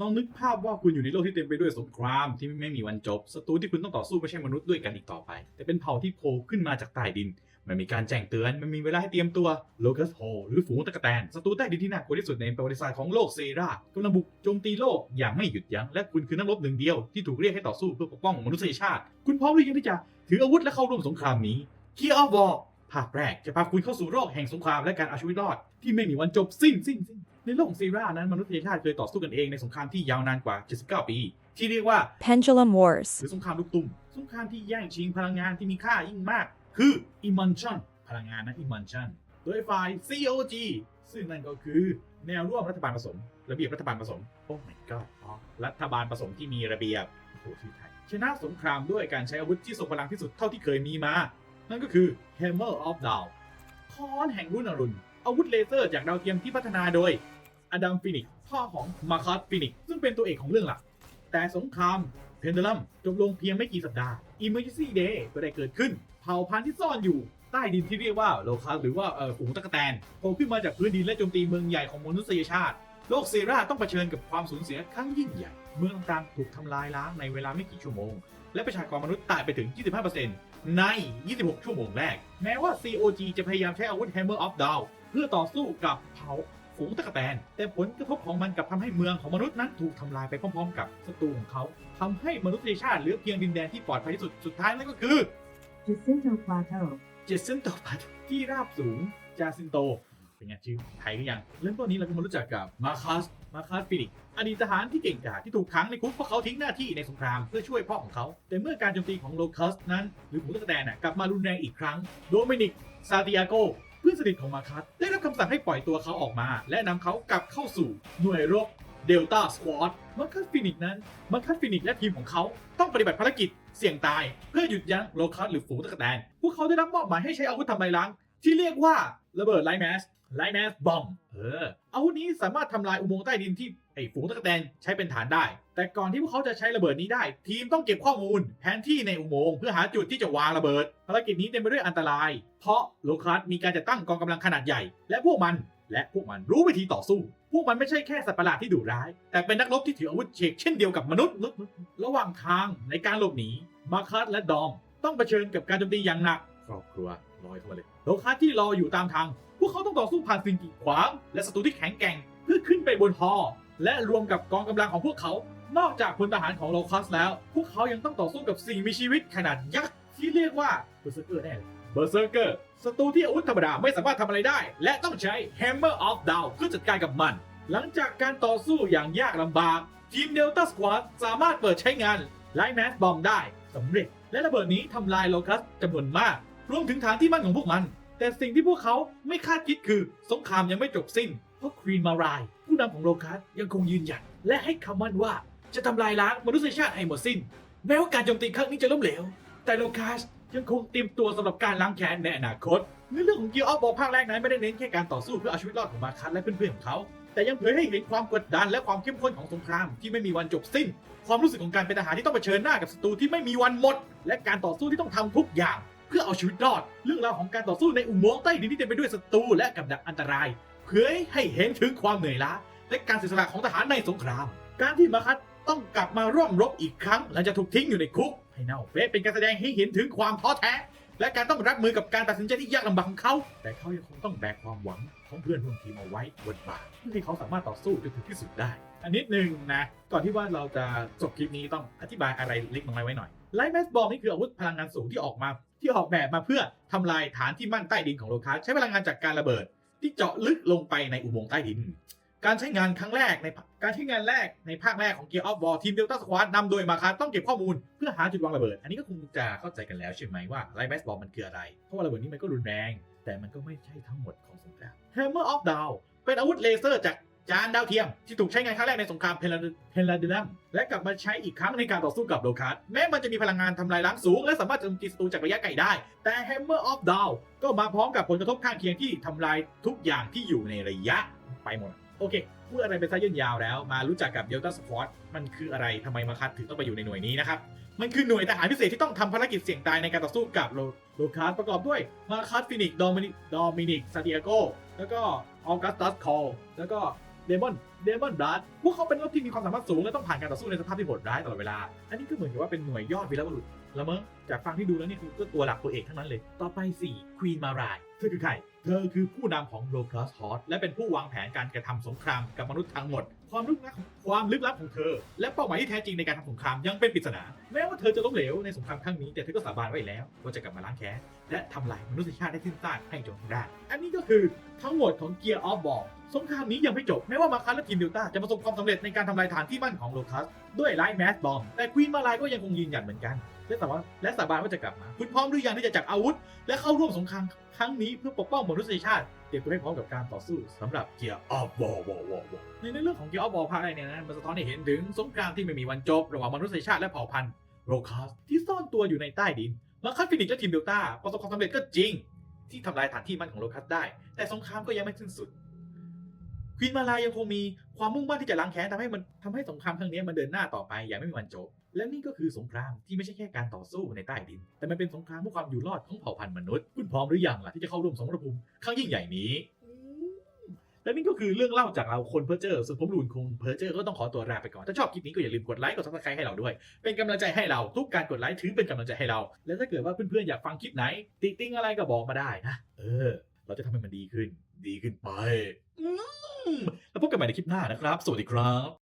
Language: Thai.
ลองนึกภาพว่าคุณอยู่ในโลกที่เต็มไปด้วยสงครามที่ไม่มีวันจบศัตรูที่คุณต้องต่อสู้ไม่ใช่มนุษย์ด้วยกันอีกต่อไป แต่เป็นเผ่าที่โผล่ขึ้นมาจากใต้ดิน มันมีการแจ้งเตือน มันมีเวลาให้เตรียมตัวโลคัสโฮหรือฝูงตะกแตนศัตรูใต้ดินที่น่ากลัวที่สุดในประวัติศาสตร์ของโลกเซรากำลังบุกโจมตีโลกอย่างไม่หยุดยั้งและคุณคือนักรบหนึ่งเดียวที่ถูกเรียกให้ต่อสู้เพื่อปกป้องมนุษยชาติ คุณพร้อมหรือยังที่จะถืออาวุธและเข้าร่วมสงครามนี้คีออฟวอร์ภาคแรกจะพาคุณเข้าสู่โลกแห่งสงครามและการเอาชีวิตรอดที่ไม่มีวันจบสิ้นสิ้นสิ้น ในโลกของเซรานั้นมนุษยชาติเคยต่อสู้กันเองในสงครามที่ยาวนานกว่า 79 ปี ที่เรียกว่า Pendulum Wars. หรือสงครามลูกตุ้มสงครามที่แย่งชิงพลังงานที่มีค่ายิ่งมาก คือ Emulsion พลังงานนะ Emulsion โดยฝ่าย COG ซึ่งนั่นก็คือแนวร่วมรัฐบาลผสม ระเบียบรัฐบาลผสม โอ้ my god อ๋อรัฐบาลผสมที่มีระเบียบโอ้โหชื่อไทยชนะสงครามด้วยการใช้อาวุธที่ทรงพลังที่สุดเท่าที่เคยมีมา นั่นก็คือ Hammer of Down ค้อนแห่งรุ่นอรุณอาวุธเลเซอร์จากดาวเทียมที่พัฒนาโดย อดัมฟินิกพ่อของมาคัสฟินิกซึ่งเป็นตัวเอกของเรื่องหลัก แต่สงครามเพนเดลัมจบลงเพียงไม่กี่สัปดาห์ Emergency Day ก็ได้เกิดขึ้น เผ่าพันธุ์ที่ซ่อนอยู่ใต้ดินที่เรียกว่าโลคัสหรือว่าเอ่อฝูงตะกแตนโผล่ขึ้นมาจากพื้นดินและโจมตีเมืองใหญ่ของมนุษยชาติ โลกเซราต้องเผชิญกับความสูญเสียครั้งยิ่งใหญ่ เมืองต่างๆถูกทำลายล้างในเวลาไม่กี่ชั่วโมง และประชากรมนุษย์ตายไปถึง 25%ใน 26 ชั่วโมงแรก แม้ว่า COG จะพยายามใช้อาวุธ Hammer of Down เพื่อต่อสู้กับเผ่า ฝูงตะกแตน แต่ผลกระทบของมันกลับทำให้เมืองของมนุษย์นั้นถูกทำลายไปพร้อมๆ กับศัตรูของเขาทำให้มนุษยชาติเหลือเพียงดินแดนที่ปลอดภัยที่สุดสุดท้ายนั่นก็คือ Jacinto Plateau. เจสันโตพัทที่ราบสูงจาซินโตเป็นไงชื่อไทยหรือยังเริ่มต้นนี้เราก็มารู้จักกับมาคัสมาคัสฟินิกอดีตทหารที่เก่งกาจที่ถูกขังในคุกเพราะเขาทิ้งหน้าที่ในสงครามเพื่อช่วยพ่อของเขา แต่เมื่อการโจมตีของโลคัสนั้น หรือหมูตะกแตนน่ะกลับมารุนแรงอีกครั้ง โดมินิกซาติอาโก เพื่อนสนิทของมาคัสได้รับคำสั่งให้ปล่อยตัวเขาออกมา และนำเขากลับเข้าสู่หน่วยรบเดลต้าสควอตมาคัสฟินิกนั้นมาคัสฟินิกและทีมของเขาต้องปฏิบัติภารกิจเสี่ยงตาย เพื่อหยุดยั้งโลคัสหรือฝูงตะกแตนพวกเขาได้รับมอบหมายให้ใช้อาวุธทำลายล้าง ที่เรียกว่าระเบิดไลแมส ไลน์แมสบอมเอออาวุธนี้สามารถทำลายอุโมงค์ใต้ดินที่ไอ้ฝูงตะกแตนใช้เป็นฐานได้ แต่ก่อนที่พวกเขาจะใช้ระเบิดนี้ได้ ทีมต้องเก็บข้อมูลแผนที่ในอุโมงค์เพื่อหาจุดที่จะวางระเบิดภารกิจนี้เต็มไปด้วยอันตราย เพราะโลคัสมีการจัดตั้งกองกำลังขนาดใหญ่ และพวกมันและพวกมันรู้วิธีต่อสู้ พวกมันไม่ใช่แค่สัตว์ประหลาดที่ดุร้าย แต่เป็นนักรบที่ถืออาวุธเฉกเช่นเดียวกับมนุษย์ ระหว่างทางในการหลบหนีมาคัสและดอม ต้องเผชิญกับการโจมตีอย่างหนักครอบครัวลอยเข้ามาเลยโลคัสที่รออยู่ตามทาง เขาต้องต่อสู้ผ่านสิ่งกีดขวาง และศัตรูที่แข็งแกร่งเพื่อขึ้นไปบนฮอและรวมกับกองกำลังของพวกเขา นอกจากพลทหารของโลคัสแล้ว พวกเขายังต้องต่อสู้กับสิ่งมีชีวิตขนาดยักษ์ที่เรียกว่าเบอร์เซอร์เกอร์แน่เลยเบอร์เซอร์เกอร์ศัตรูที่อาวุธธรรมดาไม่สามารถทำอะไรได้ และต้องใช้ Hammer of Down เพื่อจัดการกับมัน หลังจากการต่อสู้อย่างยากลำบากทีมเดลต้าสควอ d สามารถเปิดใช้งานไลแมสบอมได้สำเร็จ และระเบิดนี้ทำลายโลคัสจำนวนมาก รวมถึงฐานที่มั่นของพวกมัน แต่สิ่งที่พวกเขาไม่คาดคิดคือสงครามยังไม่จบสิ้น เพราะควีนมาราย ผู้นำของโลคัสยังคงยืนหยัด และให้คำมั่นว่าจะทำลายล้างมนุษยชาติให้หมดสิ้น แม้ว่าการโจมตีครั้งนี้จะล้มเหลว แต่โลคัสยังคงเตรียมตัวสำหรับการล้างแค้นในอนาคตเนื้อเรื่องของเกียร์ออฟบอลภาคแรกนั้นไม่ได้เน้นแค่การต่อสู้เพื่อเอาชีวิตรอดของมาคัสและเพื่อนๆของเขา แต่ยังเผยให้เห็นความกดดันและความเข้มข้นของสงครามที่ไม่มีวันจบสิ้น ความรู้สึกของการเป็นทหารที่ต้องเผชิญหน้ากับศัตรูที่ไม่มีวันหมด และการต่อสู้ที่ต้องทำทุกอย่าง เพื่อเอาชีวิตรอด เรื่องราวของการต่อสู้ในอุโมงค์ใต้ดินที่เต็มไปด้วยศัตรูและกับดักอันตรายเผยให้เห็นถึงความเหนื่อยล้าและการเสียสละของทหารในสงคราม การที่มาคัสต้องกลับมาร่วมรบอีกครั้งหลังจากถูกทิ้งอยู่ในคุกให้เน่าเฟะเป็นการแสดงให้เห็นถึงความท้อแท้ และการต้องรับมือกับการตัดสินใจที่ยากลำบากของเขา แต่เขายังคงต้องแบกความหวังของเพื่อนร่วมทีมเอาไว้บนบ่าเพื่อที่เขาสามารถต่อสู้จนถึงที่สุดได้ อันนิดนึงนะก่อนที่ว่าเราจะจบคลิปนี้ต้องอธิบายอะไรเล็กน้อยไว้หน่อย ไลท์แมสบอลนี่คืออาวุธพลังงานสูงที่ออกมาที่ออกแบบมาเพื่อทำลายฐานที่มั่นใต้ดินของโลคัสใช้พลังงานจากการระเบิด ที่เจาะลึกลงไปในอุโมงค์ใต้ดิน การใช้งานครั้งแรกในการใช้งานแรกในภาคแรกของ Gear of War ทีมเดลต้าสควอ d นำโดยมาคาต้องเก็บข้อมูลเพื่อหาจุดวางระเบิด อันนี้ก็คงจะเข้าใจกันแล้วใช่ไหมว่าไลท์แมสบอลมันคืออะไร เพราะว่าระเบิดนี้มันก็รุนแรง แต่มันก็ไม่ใช่ทั้งหมดของสงคราม Hammer of Down เป็นอาวุธเลเซอร์จาก จานดาวเทียมที่ถูกใช้งานครั้งแรกในสงครามเพลาดิลัมและกลับมาใช้อีกครั้งในการต่อสู้กับโลคัสแม้มันจะมีพลังงานทำลายล้างสูง และสามารถโจมตีศัตรูจากระยะไกลได้ แต่ Hammer of Down ก็มาพร้อมกับผลกระทบข้างเคียงที่ทำลายทุกอย่างที่อยู่ในระยะไปหมด โอเค พูดอะไรเป็นไซยืนยาวแล้ว มารู้จักกับเดลต้าสควอ d มันคืออะไรทำไมมาคัดถึงต้องไปอยู่ในหน่วยนี้นะครับมันคือหน่วยทหารพิเศษที่ต้องทำภารกิจเสี่ยงตายในการต่อสู้กับโลโลคัสประกอบด้วยมาคัสฟินิกดอมินิกดอมินิกซาติอาโกแล้วก็ออกัสตัสคอลแล้วก็ เดมอนเดมอนบลัดพวกเขาเป็นรถที่มีความสามารถสูงและต้องผ่านการต่อสู้ในสภาพที่โหดร้ายตลอดเวลา อันนี้ก็เหมือนกับว่าเป็นหน่วยยอดวีรบุรุษละเมั้ง จากฟังที่ดูแล้วนี่คือก็ตัวหลักตัวเอกทั้งนั้นเลย ต่อไป 4 ควีนมารายเธอคือใคร เธอคือผู้นำของโลคัสฮอสและเป็นผู้วางแผนการกระทำสงครามกับมนุษย์ทั้งหมด ความลึกลับความลึกลับของเธอ และเป้าหมายที่แท้จริงในการทำสงครามยังเป็นปริศนา แม้ว่าเธอจะล้มเหลวในสงครามครั้งนี้ แต่เธอก็สาบานไว้แล้วว่าจะกลับมาล้างแค้นและทำลายมนุษยชาติได้สิ้นซากให้จงได้ อันนี้ก็คือทั้งหมดของ Gear of War สงครามนี้ยังไม่จบ แม้ว่ามาคัสและทีมเดลต้าจะประสบความสำเร็จในการทำลายฐานที่มั่นของโลคัสด้วยไลท์แมสบอมแต่ควีนมาลายก็ยังคงยืนยันเหมือนกันและสาบาและสาบานว่าจะกลับมา คุณพร้อมหรือยังที่จะจับอาวุธ และเข้าร่วมสงครามครั้งนี้เพื่อปกป้องมนุษยชาติ เตรียมตัวให้พร้อมกับการต่อสู้สำหรับ Gear of War War War War ในเรื่องของ Gear of War ภาคแรกเนี่ยนะมันสะท้อนให้เห็นถึงสงครามที่ไม่มีวันจบระหว่างมนุษยชาติและเผ่าพันธุ์โรคัสที่ซ่อนตัวอยู่ในใต้ดินมาคัสฟินิกและทีมเดลต้าประสบความสำเร็จก็จริง ที่ทำลายฐานที่มั่นของโลคัสได้ แต่สงครามก็ยังไม่สิ้นสุดควีนมาลายังคงมีความมุ่งมั่นที่จะล้างแค้นทำให้มันทำให้สงครามครั้งนี้มันเดินหน้าต่อไปอย่างไม่มีวันจบ และนี่ก็คือสงครามที่ไม่ใช่แค่การต่อสู้ในใต้ดิน แต่มันเป็นสงครามเพื่อความอยู่รอดของเผ่าพันธุ์มนุษย์ คุณพร้อมหรือยังล่ะที่จะเข้าร่วมสมรภูมิครั้งยิ่งใหญ่นี้อืมและนี่ก็คือเรื่องเล่าจากเราคนเพอร์เจอร์ส่วนผมรูนคงเพอร์เจอร์ก็ต้องขอตัวลาไปก่อน ถ้าชอบคลิปนี้ก็อย่าลืมกดไลค์กดซับสไครต์ให้เราด้วย เป็นกำลังใจให้เราทุกการกดไลค์ถือเป็นกำลังใจให้เรา และถ้าเกิดว่าเพื่อนๆอยากฟังคลิปไหน ติติ้งอะไรก็บอกมาได้นะ เออ เราจะทำให้มันดีขึ้น ดีขึ้นไปอืมแล้วพบกันใหม่ในคลิปหน้านะครับ สวัสดีครับ